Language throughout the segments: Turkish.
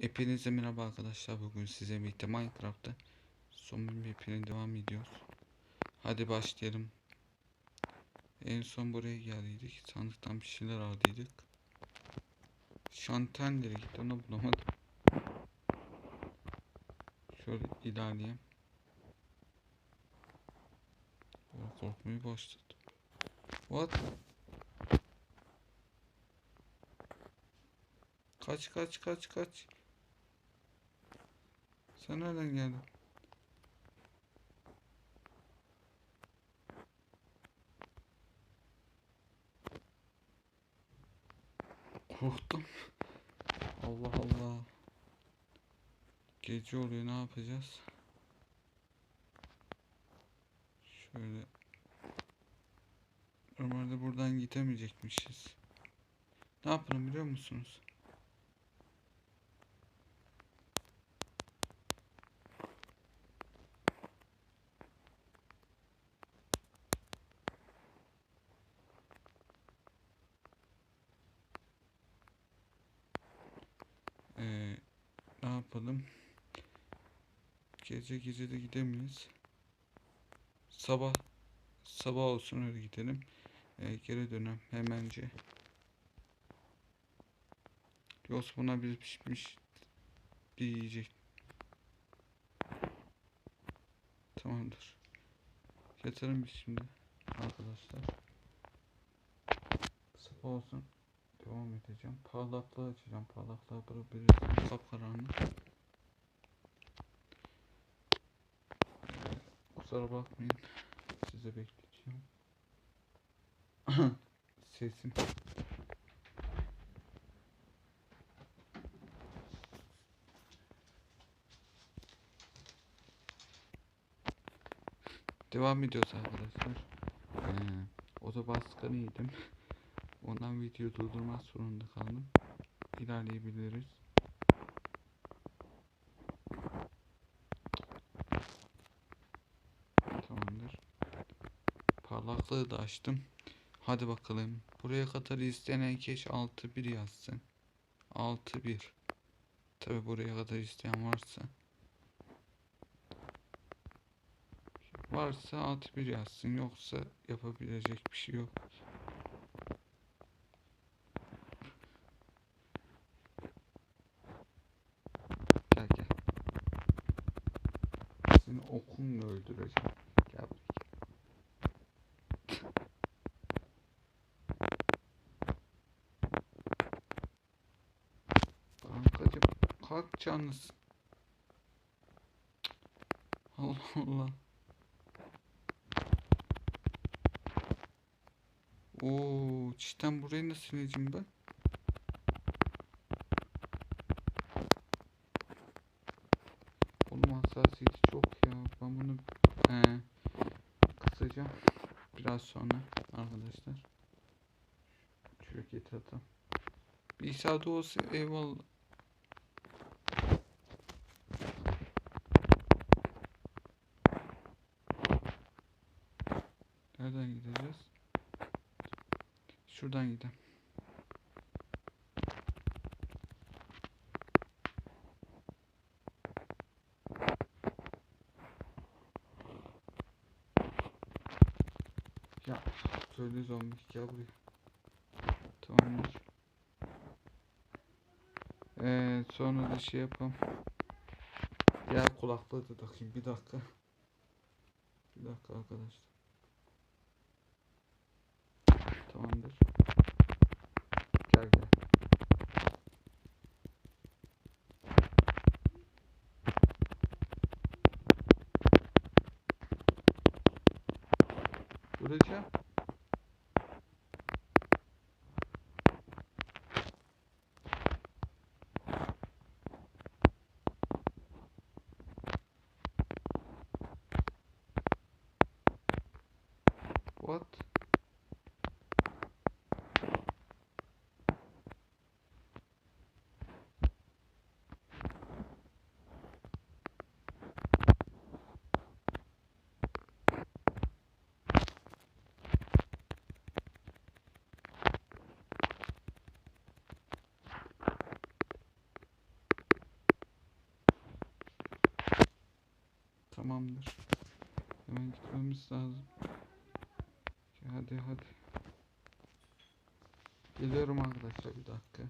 Hepinize merhaba arkadaşlar. Bugün size birlikte Minecraft'ta son bir mapine devam ediyoruz. Hadi başlayalım. En son buraya geldiydik. Sandıktan bir şeyler aldıydık. Şantel nereye gitti onu bulamadım. Şöyle ilerleyeyim. Korkmayı başladım. What? Kaç kaç kaç kaç. Sen nereden geldin? Korktum. Allah Allah. Gece oluyor ne yapacağız? Şöyle. Normalde buradan gidemeyecekmişiz. Ne yapalım biliyor musunuz? Ee, ne yapalım? Gece gece de gidemeyiz. Sabah sabah olsun öyle gidelim. Ee, geri dönem hemence. Yoksa buna bir pişmiş bir yiyecek. Tamamdır. Yatarım biz şimdi arkadaşlar. Sabah olsun devam edeceğim. Parlaklığı açacağım. Parlaklığı bırakabilirsiniz. Kapkaranlık. Kusura bakmayın. Size bekleyeceğim. Sesim. Devam ediyoruz arkadaşlar. Ee, oda baskını yedim. Ondan video durdurmak zorunda kaldım. İlerleyebiliriz. Tamamdır. Parlaklığı da açtım. Hadi bakalım. Buraya kadar istenen keş 6-1 yazsın. 6-1. Tabi buraya kadar isteyen varsa. Varsa 6-1 yazsın. Yoksa yapabilecek bir şey yok. Gel gel. Seni okumla öldüreceğim. Gel buraya. Kankacım kalk canlısın. Allah Allah. Oo, cidden burayı nasıl ineceğim ben? Oğlum hassasiyeti çok ya. Ben bunu he, kısacağım. Biraz sonra arkadaşlar. Şöyle getirdim. Bir saat olsa eyvallah. Nereden gideceğiz? Şuradan gidelim. Ya söyle zombi gel buraya. Tamamdır. Ee, sonra da şey yapalım. Diğer kulaklığı da takayım bir dakika. Bir dakika arkadaşlar. Tamamdır. Gel gel. Vuracağım. What? Tamamdır. Hemen gitmemiz lazım. Hadi hadi. Geliyorum arkadaşlar bir dakika.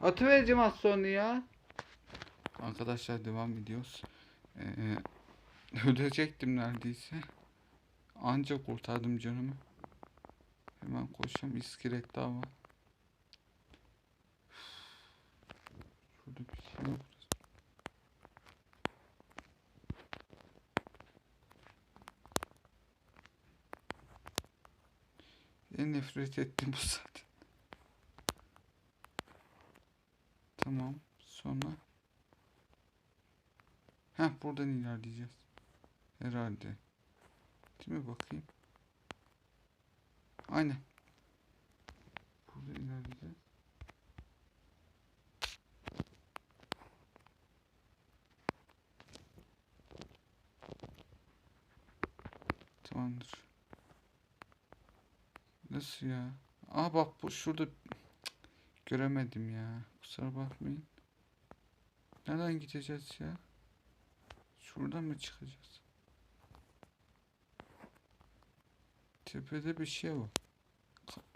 Atı vereceğim az sonra ya. Arkadaşlar devam ediyoruz. Ee, ölecektim neredeyse. Ancak kurtardım canımı. Hemen koşacağım. İskelet daha var. Şurada bir şey yok. En nefret ettim bu zaten. Tamam. Sonra. Heh buradan ilerleyeceğiz. Herhalde. Değil mi bakayım? Aynen. Burada ilerleyeceğiz. Tamamdır. Nasıl ya? Aa bak bu şurada göremedim ya. Kusura bakmayın. Nereden gideceğiz ya? Şuradan mı çıkacağız? Tepede bir şey var.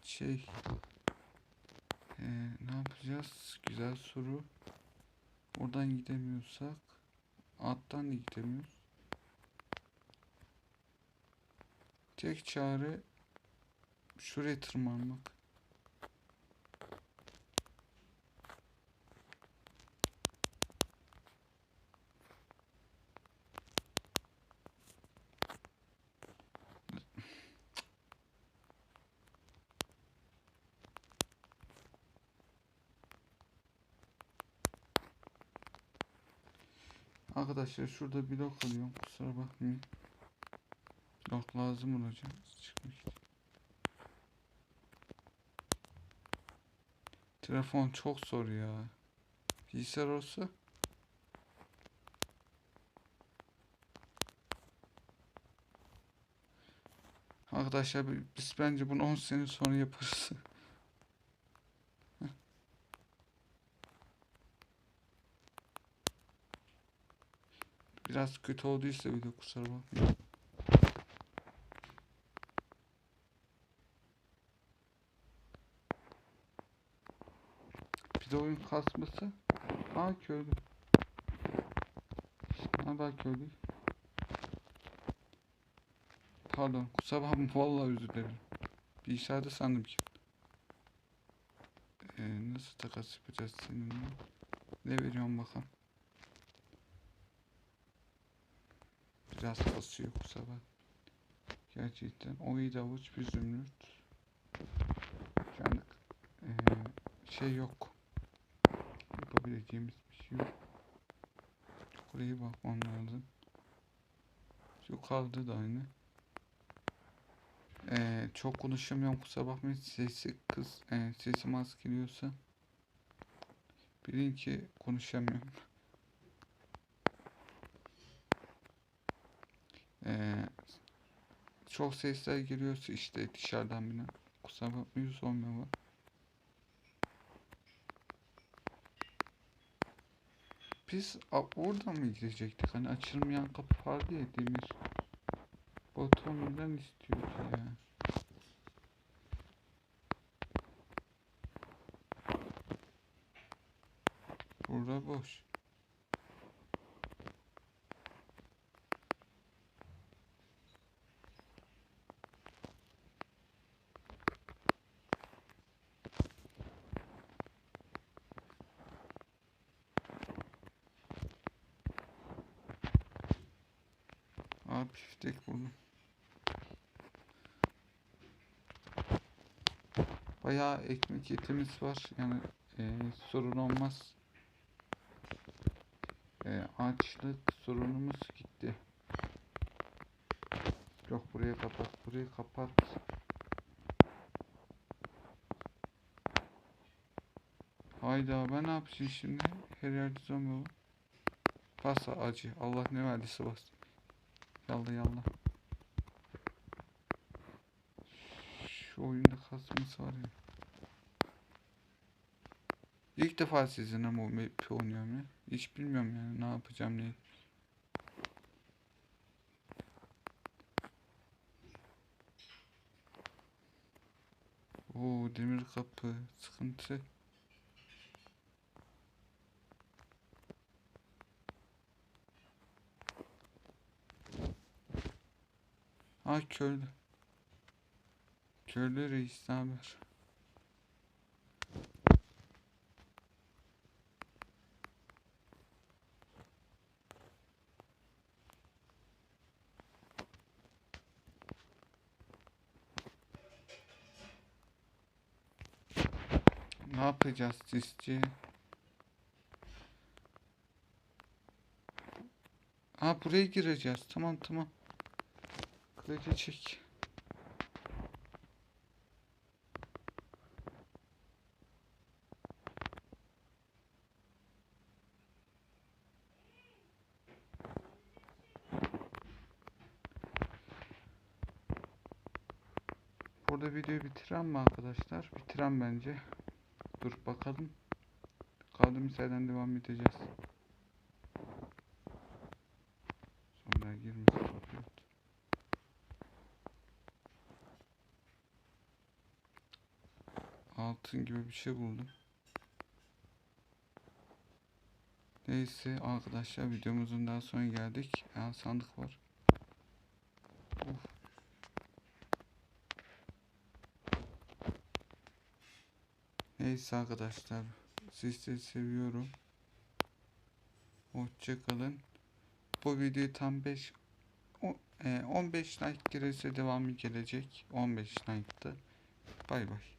Şey. Ee, ne yapacağız? Güzel soru. Oradan gidemiyorsak alttan da gidemiyoruz. Tek çare şuraya tırmanmak. Arkadaşlar şurada blok alıyorum. Kusura bakmayın. Blok lazım olacak. Çıkmış. Telefon çok zor ya. Bilgisayar olsa. Arkadaşlar bi- biz bence bunu 10 sene sonra yaparız. Biraz kötü olduysa video kusura bakmayın. Bir de oyun kasması. Aa köylü. Ne haber köylü? Pardon kusura bakma vallahi özür dilerim. Bilgisayarda sandım ki. Ee, nasıl takas yapacağız seninle? Ne veriyorum bakalım. Biraz kasıyor kusura bak. Gerçekten. O iyi avuç bir zümrüt. Yani ee, şey yok. Yapabileceğimiz bir şey yok. Buraya bakmam lazım. Şu kaldı da aynı. Ee, çok konuşamıyorum kusura bakmayın. Sesi kız, e, sesim az geliyorsa bilin ki konuşamıyorum. Ee, çok sesler geliyorsa işte dışarıdan bile kusura bakmayın sormuyorlar. Biz oradan mı girecektik? Hani açılmayan kapı vardı ya demir. Batuhan neden istiyordu ya? Burada boş. Aa biftek buldum. Bayağı ekmek etimiz var. Yani eee, sorun olmaz. Eee, açlık sorunumuz gitti. Yok burayı kapat. Burayı kapat. Hayda ben ne yapacağım şimdi? Her yerde zombi var. Bas acı. Allah ne verdiyse bas. Yalla yalla. Şu oyunda kasması var ya. İlk defa sizinle bu map oynuyorum ya. Hiç bilmiyorum yani ne yapacağım diye. Oo demir kapı sıkıntı. Ha köylü. Köylü reis haber? Ne yapacağız sizce? Ha buraya gireceğiz. Tamam tamam. Çek. Burada videoyu bitiren mi arkadaşlar? Bitiren bence. Dur bakalım. Kaldığımız yerden devam edeceğiz. Altın gibi bir şey buldum. Neyse arkadaşlar videomuzun daha sonra geldik. Ya sandık var. Of. Neyse arkadaşlar. Sizleri seviyorum. Hoşçakalın. Bu video tam 5 o- e, 15 like gelirse devamı gelecek. 15 like'tı. Bay bay.